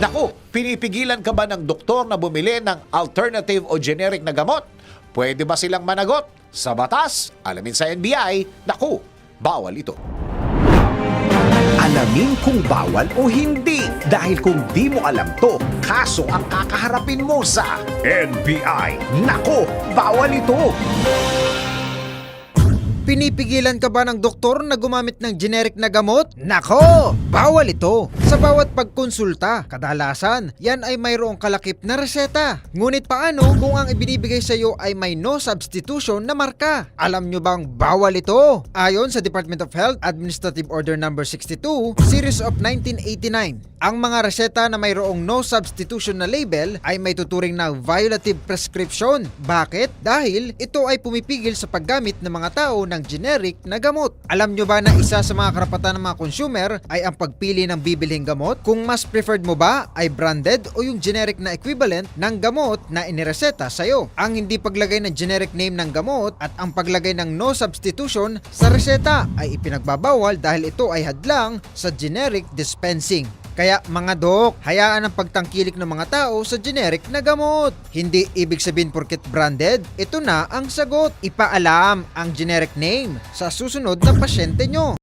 Naku, pinipigilan ka ba ng doktor na bumili ng alternative o generic na gamot? Pwede ba silang managot? Sa batas, alamin sa NBI, naku, bawal ito. Alamin kung bawal o hindi. Dahil kung di mo alam to, kaso ang kakaharapin mo sa NBI. Nako, bawal ito. Pinipigilan ka ba ng doktor na gumamit ng generic na gamot? Nako! Bawal ito! Sa bawat pagkonsulta, kadalasan, yan ay mayroong kalakip na reseta. Ngunit paano kung ang ibinibigay sa iyo ay may no substitution na marka? Alam nyo bang bawal ito? Ayon sa Department of Health Administrative Order No. 62, Series of 1989, ang mga reseta na mayroong no substitution na label ay may tuturing na violative prescription. Bakit? Dahil ito ay pumipigil sa paggamit ng mga tao ng generic na gamot. Alam nyo ba na isa sa mga karapatan ng mga consumer ay ang pagpili ng bibilhing gamot? Kung mas preferred mo ba ay branded o yung generic na equivalent ng gamot na inireseta sa'yo. Ang hindi paglagay ng generic name ng gamot at ang paglagay ng no substitution sa reseta ay ipinagbabawal dahil ito ay hadlang sa generic dispensing. Kaya mga dok, hayaan ang pagtangkilik ng mga tao sa generic na gamot. Hindi ibig sabihin porket branded, ito na ang sagot. Ipaalam ang generic name sa susunod na pasyente nyo.